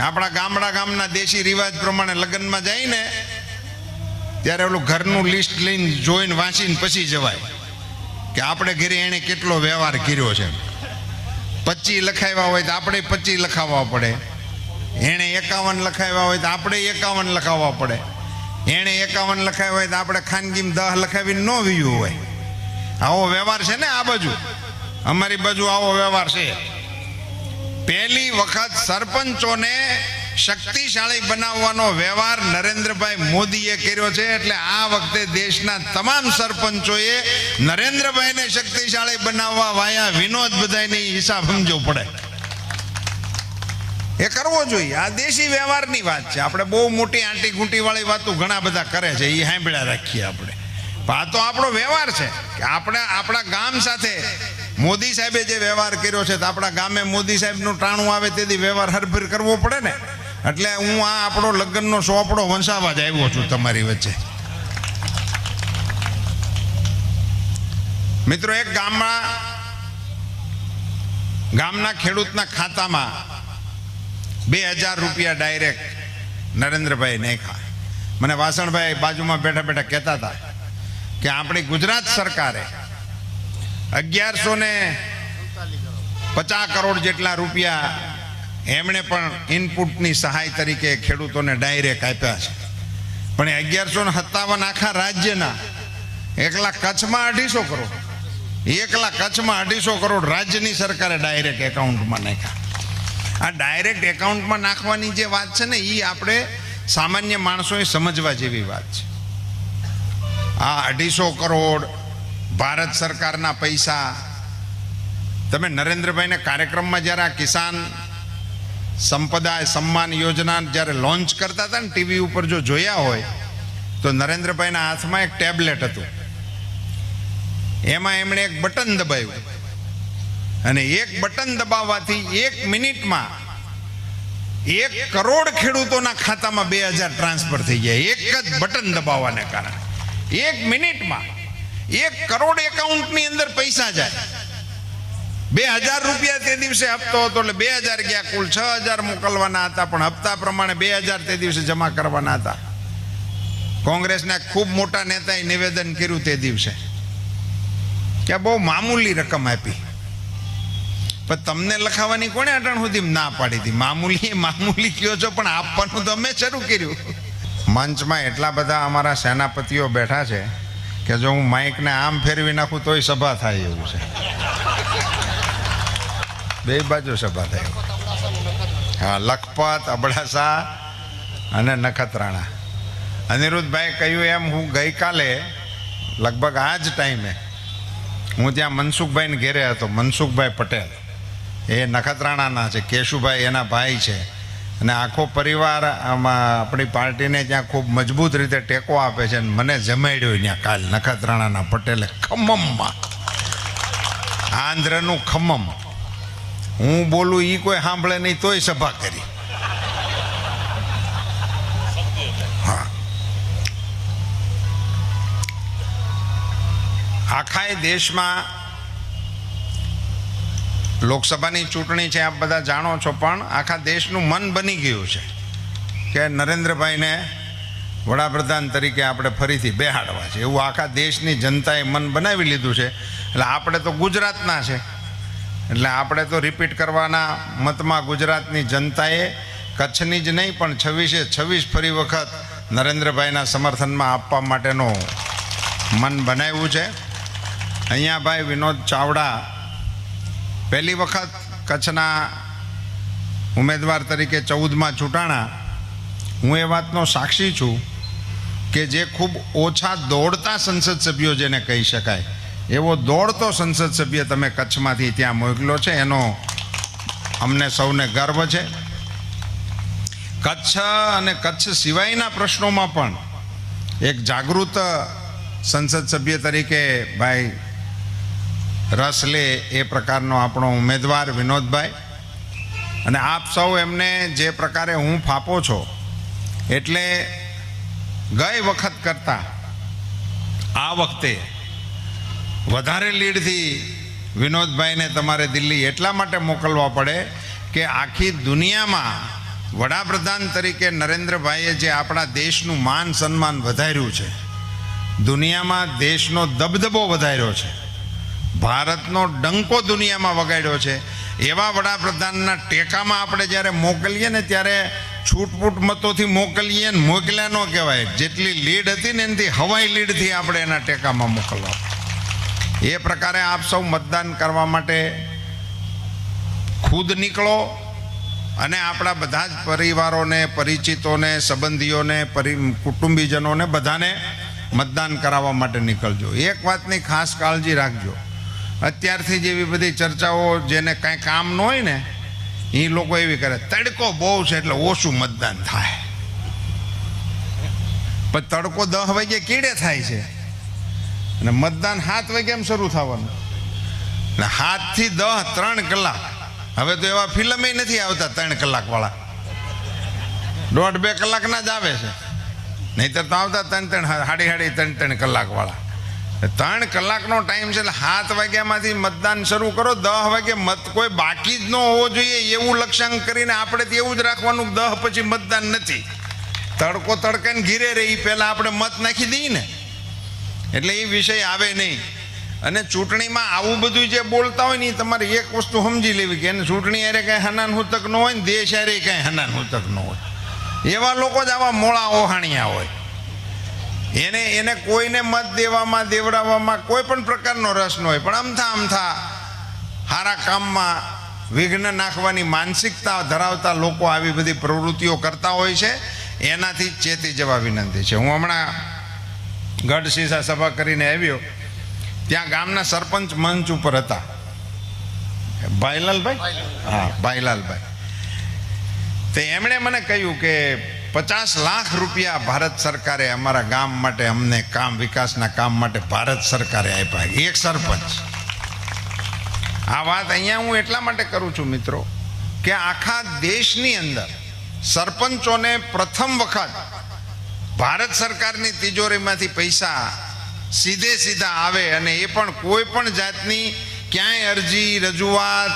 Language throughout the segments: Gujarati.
આપણા ગામડા ગામના દેશી રિવાજ પ્રમાણે લગ્નમાં જાય ને ત્યારે ઓલું ઘરનું લિસ્ટ લઈને જોઈને વાંચીને પછી જવાય કે આપણે ઘરે એણે કેટલો વ્યવહાર કર્યો છે. પચી લખાવ્યા હોય તો આપણે પચી લખાવવા પડે. એણે એકાવન લખાવ્યા હોય તો આપણે એકાવન લખાવવા પડે. એણે એકાવન લખાવ્યા હોય તો આપણે ખાનગીમાં દહ લખાવીને ન વીયું હોય. આવો વ્યવહાર છે ને આ બાજુ? અમારી બાજુ આવો વ્યવહાર છે. પહેલી વખત સરપંચોને શક્તિશાળી બનાવવાનો વ્યવહાર નરેન્દ્રભાઈ મોદીએ કર્યો છે, એટલે આ વખતે દેશના તમામ સરપંચોએ નરેન્દ્રભાઈને શક્તિશાળી બનાવવા વાયા વિનોદ બધાની હિસાબ સમજવો પડે. એ કરવો જોઈએ. આ દેશી વ્યવહારની વાત છે. આપણે બહુ મોટી આંટી ઘૂંટી વાળી વાતો ઘણા બધા કરે છે એ સાંભળ્યા રાખીએ આપણે. આ તો આપણો વ્યવહાર છે કે આપણે આપણા ગામ સાથે મોદી સાહેબે જે વ્યવહાર કર્યો છે તો આપણા ગામે મોદી સાહેબનું ટાણું આવે તેથી વ્યવહાર હરભર કરવો પડે ને. એટલે હું આ આપણો લગ્નનો સોપડો વંશાવા જ આવ્યો છું તમારી વચ્ચે. મિત્રો, એક ગામમાં, ગામના ખેડૂતના ખાતામાં બે હજાર રૂપિયા ડાયરેક્ટ નરેન્દ્રભાઈ નેખા મને વાસણભાઈ બાજુમાં બેઠા બેઠા કહેતા હતા કે આપણી ગુજરાત સરકારે અગિયારસો ને પચાસ કરોડ જેટલા રૂપિયા એમણે પણ ઇનપુટની સહાય તરીકે ખેડૂતોને ડાયરેક્ટ આપ્યા છે. પણ અગિયારસો ને સત્તાવન આખા રાજ્યના એકલા કચ્છમાં અઢીસો કરોડ એકલા કચ્છમાં અઢીસો કરોડ રાજ્યની સરકારે ડાયરેક્ટ એકાઉન્ટમાં નાખ્યા. આ ડાયરેક્ટ એકાઉન્ટમાં નાખવાની જે વાત છે ને એ આપણે સામાન્ય માણસોએ સમજવા જેવી વાત છે. આ અઢીસો કરોડ ભારત સરકારના પૈસા. તમે નરેન્દ્રભાઈને કાર્યક્રમમાં જ્યારે આ કિસાન સંપદા સન્માન યોજના જ્યારે લોન્ચ કરતા હતા ને ટીવી ઉપર જો જોયા હોય, તો નરેન્દ્રભાઈના હાથમાં એક ટેબ્લેટ હતું. એમાં એમણે એક બટન દબાવ્યું. અને એક બટન દબાવવાથી એક મિનિટમાં એક કરોડ ખેડૂતોના ખાતામાં બે હજાર ટ્રાન્સફર થઈ ગયા. એક જ બટન દબાવવાને કારણે. એક મિનિટમાં એક કરોડ એકાઉન્ટની અંદર પૈસા જાય. બે હજાર રૂપિયા તે દિવસે હપ્તો હતો એટલે બે હજાર ગયા, કુલ છ હજાર મોકલવાના હતા, પણ હપ્તા પ્રમાણે બે હજાર તે દિવસે જમા કરવાના હતા. કોંગ્રેસના ખૂબ મોટા નેતાએ નિવેદન કર્યું તે દિવસે. કે બહુ મામૂલી રકમ આપી. પણ તમને લખાવાની કોણે અટાણ સુધી ના પાડી હતી? મામૂલી એ મામૂલી કયો છો, પણ આપવાનું તો અમે શરૂ કર્યું. મંચમાં એટલા બધા અમારા સેનાપતિઓ બેઠા છે કે જો હું માઇકને આમ ફેરવી નાખું તોય સભા થાય એવું છે. બે બાજુ સભા થાય. હા, લખપત, અબડાસા અને નખત્રાણા. અનિરુદ્ધભાઈ કહ્યું એમ, હું ગઈકાલે, લગભગ આ જ ટાઈમે, હું ત્યાં મનસુખભાઈને ઘેરે હતો, મનસુખભાઈ પટેલ. એ નખત્રાણાના છે, કેશુભાઈ એના ભાઈ છે. અને આખો પરિવાર આમાં આપણી પાર્ટીને ત્યાં ખૂબ મજબૂત રીતે ટેકો આપે છે અને મને જમાડ્યો ત્યાં કાલ નખત્રાણાના પટેલે ખમ્મમમાં આંધ્રનું ખમ્મમ હું બોલું એ કોઈ સાંભળે નહીં, તોય સભા કરી. હા. આખા દેશમાં લોકસભાની ચૂંટણી છે, આપ બધા જાણો છો, પણ આખા દેશનું મન બની ગયું છે કે નરેન્દ્રભાઈને વડાપ્રધાન તરીકે આપણે ફરીથી બેહાડવા છે. એવું આખા દેશની જનતાએ મન બનાવી લીધું છે. એટલે આપણે તો ગુજરાતના છે. એટલે આપણે તો રિપીટ કરવાના મતમાં ગુજરાતની જનતાએ કચ્છની જ નહીં, પણ છવ્વીસે છવ્વીસ ફરી વખત નરેન્દ્રભાઈના સમર્થનમાં આપવા માટેનું મન બનાવ્યું છે. અહીંયા ભાઈ વિનોદ ચાવડા પહેલી વખત કચ્છના ઉમેદવાર તરીકે ચૌદમાં ચૂંટાણા, હું એ વાતનો સાક્ષી છું કે જે ખૂબ ઓછા દોડતા સંસદ સભ્યો જેને કહી શકાય, એવો દોડતો સંસદ સભ્ય તમે કચ્છમાંથી ત્યાં મોકલો છે, એનો અમને સૌને ગર્વ છે. કચ્છ અને કચ્છ સિવાયના પ્રશ્નોમાં પણ એક જાગૃત સંસદ સભ્ય તરીકે ભાઈ રસ લે એ પ્રકારનો આપણો ઉમેદવાર વિનોદભાઈ. અને આપ સૌ એમને જે પ્રકારે હું ફાપો છો, એટલે ગઈ વખત કરતાં, આ વખતે વધારે લીડથી વિનોદભાઈને તમારે દિલ્હી એટલા માટે મોકલવા પડે કે આખી દુનિયામાં વડાપ્રધાન તરીકે નરેન્દ્રભાઈએ જે આપણા દેશનું માન સન્માન વધાર્યું છે, દુનિયામાં દેશનો દબદબો વધાર્યો છે. ભારતનો ડંકો દુનિયામાં વગાડ્યો છે. એવા વડાપ્રધાનના ટેકામાં આપણે જ્યારે મોકલીએ ને ત્યારે છૂટપૂટ મતોથી મોકલીએ ને મોકલ્યા ન કહેવાય. જેટલી લીડ હતી ને એનાથી હવાઈ લીડથી આપણે એના ટેકામાં મોકલવા. એ પ્રકારે આપ સૌ મતદાન કરવા માટે ખુદ નીકળો અને આપણા બધા જ પરિવારોને, પરિચિતોને, સંબંધીઓને, પરિ, કુટુંબીજનોને બધાને મતદાન કરાવવા માટે નીકળજો. એક વાતની ખાસ કાળજી રાખજો. અત્યારથી જેવી બધી ચર્ચાઓ જેને કાંઈ કામ ન હોય ને એ લોકો એવી કરે, તડકો બહુ છે એટલે ઓછું મતદાન થાય. પણ તડકો દસ વાગે કીડે થાય છે? અને મતદાન સાત વાગે એમ શરૂ થવાનું. એટલે સાતથી દસ ત્રણ કલાક. હવે તો એવા ફિલ્મે નથી આવતા ત્રણ કલાક વાળા દોઢ બે કલાકના જ આવે છે. નહીતર તો આવતા ત્રણ ત્રણ, હાડી હાડી ત્રણ ત્રણ કલાક વાળા ત્રણ કલાકનો ટાઈમ છે એટલે સાત વાગ્યામાંથી મતદાન શરૂ કરો. દહ વાગે મત કોઈ બાકી જ ન હોવો જોઈએ એવું લક્ષ્યાંક કરીને આપણે તો એવું જ રાખવાનું દહ પછી મતદાન નથી. તડકો તડકાને ઘીરે રહે એ પહેલાં આપણે મત નાખી દઈએ ને. એટલે એ વિષય આવે નહીં. અને ચૂંટણીમાં આવું બધું જે બોલતા હોય ને એ તમારે એક વસ્તુ સમજી લેવી કે એને ચૂંટણી અરે કાંઈ હનાન હુતક ન હોય ને દેશ અરે કાંઈ હનાન હુતક ન હોય. એવા લોકો જ આવા મોળા ઓહાણિયા હોય. એને એને કોઈને મત દેવામાં દેવડાવવામાં કોઈ પણ પ્રકારનો રસ ન હોય. પણ અમથા અમથા સારા કામમાં વિઘ્ન નાખવાની માનસિકતા ધરાવતા લોકો આવી બધી પ્રવૃત્તિઓ કરતા હોય છે. એનાથી ચેતી જવા વિનંતી છે. હું હમણાં ગઢ સીસા સભા કરીને આવ્યો. ત્યાં ગામના સરપંચ મંચ ઉપર હતા. ભાઈલાલભાઈ. હા ભાઈલાલભાઈ. તો એમણે મને કહ્યું કે પચાસ લાખ રૂપિયા ભારત સરકારે અમારા ગામ માટે, અમને કામ, વિકાસના કામ માટે ભારત સરકારે આપ્યા. એક સરપંચ. આ વાત અહીંયા હું એટલા માટે કરું છું મિત્રો કે આખા દેશની અંદર સરપંચોને પ્રથમ વખત ભારત સરકારની તિજોરીમાંથી પૈસા સીધે સીધા આવે અને એ પણ કોઈ પણ જાતની ક્યાંય અરજી, રજૂઆત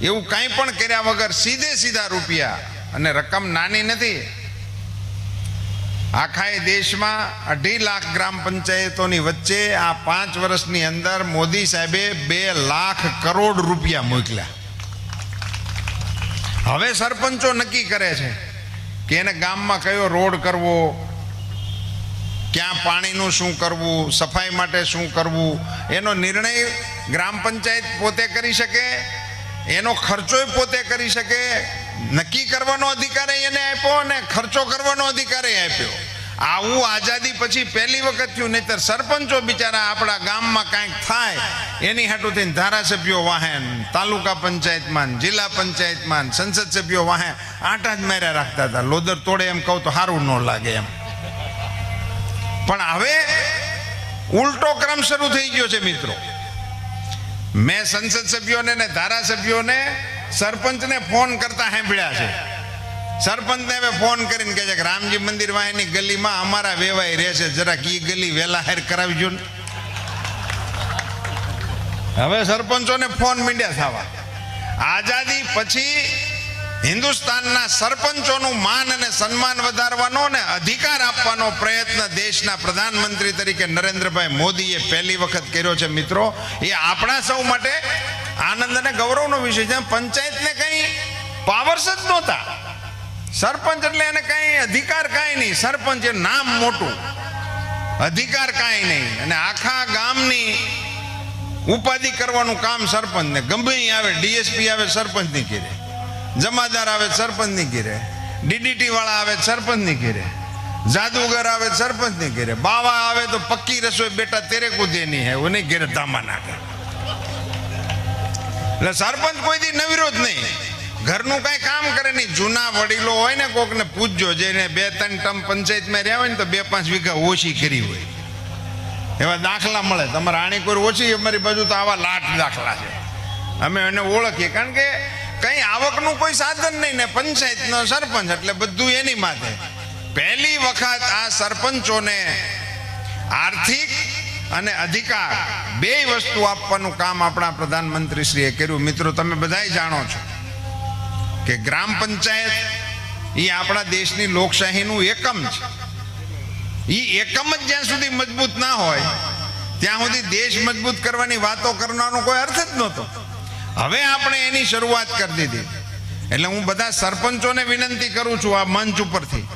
એવું કાંઈ પણ કર્યા વગર સીધે સીધા રૂપિયા અને રકમ નાની નથી. આખા એ દેશમાં અઢી લાખ ગ્રામ પંચાયતોની વચ્ચે આ પાંચ વર્ષની અંદર મોદી સાહેબે બે લાખ કરોડ રૂપિયા મોકલ્યા. હવે સરપંચો નક્કી કરે છે કે એને ગામમાં કયો રોડ કરવો, ક્યાં પાણીનું શું કરવું, સફાઈ માટે શું કરવું, એનો નિર્ણય ગ્રામ પંચાયત પોતે કરી શકે, એનો ખર્ચોય પોતે કરી શકે નક્કી કરવાનો અધિકાર એને આપ્યો અને ખર્ચો કરવાનો અધિકાર આપ્યો. આવું આઝાદી પછી પહેલી વખત થયું, નહીતર સરપંચો બિચારા આપણા ગામમાં કાંઈક થાય, એની હાટું થઈને ધારાસભ્યો વાહેન, તાલુકા પંચાયતમાં જિલ્લા પંચાયતમાં સંસદ સભ્યો વાહે આટા જ માર્યા રાખતા હતા. લોદર તોડે એમ કહું તો સારું ન લાગે એમ. પણ હવે ઉલટો ક્રમ શરૂ થઈ ગયો છે, મિત્રો. મેં સંસદ સભ્યોને ને ધારાસભ્યોને સરપંચને ફોન કરતા સાંભળ્યા છે. સરપંચને હવે ફોન કરીને કહે છે કે રામજી મંદિર વાહેની ગલીમાં અમારા વેવાય રહે છે. જરાક એ ગલી વહેલા હેર કરાવજો ને. હવે સરપંચોને ફોન મીંડ્યા થવા આઝાદી પછી હિન્દુસ્તાનના સરપંચોનું માન અને સન્માન વધારવાનો અને અધિકાર આપવાનો પ્રયત્ન દેશના પ્રધાનમંત્રી તરીકે નરેન્દ્રભાઈ મોદીએ પહેલી વખત કર્યો છે. મિત્રો, એ આપણા સૌ માટે આનંદ અને ગૌરવનો વિષય છે. પંચાયતને કંઈ પાવર્સ જ નહોતા. સરપંચ એટલે એને કંઈ અધિકાર કાંઈ નહીં. સરપંચ એ નામ મોટું. અધિકાર કાંઈ નહીં. અને આખા ગામની ઉપાધિ કરવાનું કામ સરપંચને. ગમે આવે, ડીએસપી આવે, સરપંચની ઘેરે. જમાદાર આવે, સરપંચની ઘેરે. ડીડીટી વાળા આવે, સરપંચની ઘેરે. જાદુગર આવે, સરપંચની ઘેરે. બાવા આવે તો પક્કી રસોઈ બેટા તેરે કુદે નહીં હે. ઉને ઘેરે ધામા નાખે. એટલે સરપંચ કોઈ દી નવીરો નહીં. ઘરનું કાંઈ કામ કરે નહીં. જૂના વડીલો હોય ને કોકને પૂછજો જેને બે ત્રણ ટર્મ પંચાયતમાં રહ્યા હોય ને તો બે પાંચ વીઘા ઓછી કરી હોય. એવા દાખલા મળે. તમારે આણી કોઈ ઓછી અમારી બાજુ તો આવા લાટ દાખલા છે. અમે એને ઓળખીએ. કારણ કે કંઈ આવકનું કોઈ સાધન નહીં ને પંચાયતનો સરપંચ, એટલે બધું એની માથે. પહેલી વખત આ સરપંચોને આર્થિક અને અધિકાર. બે વસ્તુ આપવાનું કામ આપણા પ્રધાનમંત્રીશ્રીએ કર્યું. મિત્રો, તમે બધાય જાણો છો કે ગ્રામ પંચાયત એ આપણા દેશની લોકશાહીનું એકમ છે. એ એકમ જ જ્યાં સુધી મજબૂત ના હોય, ત્યાં સુધી દેશ મજબૂત કરવાની વાતો કરવાનો કોઈ અર્થ જ નહોતો. હવે આપણે એની શરૂઆત કરી દીધી. એટલે હું બધા સરપંચોને વિનંતી કરું છું આ મંચ ઉપરથી.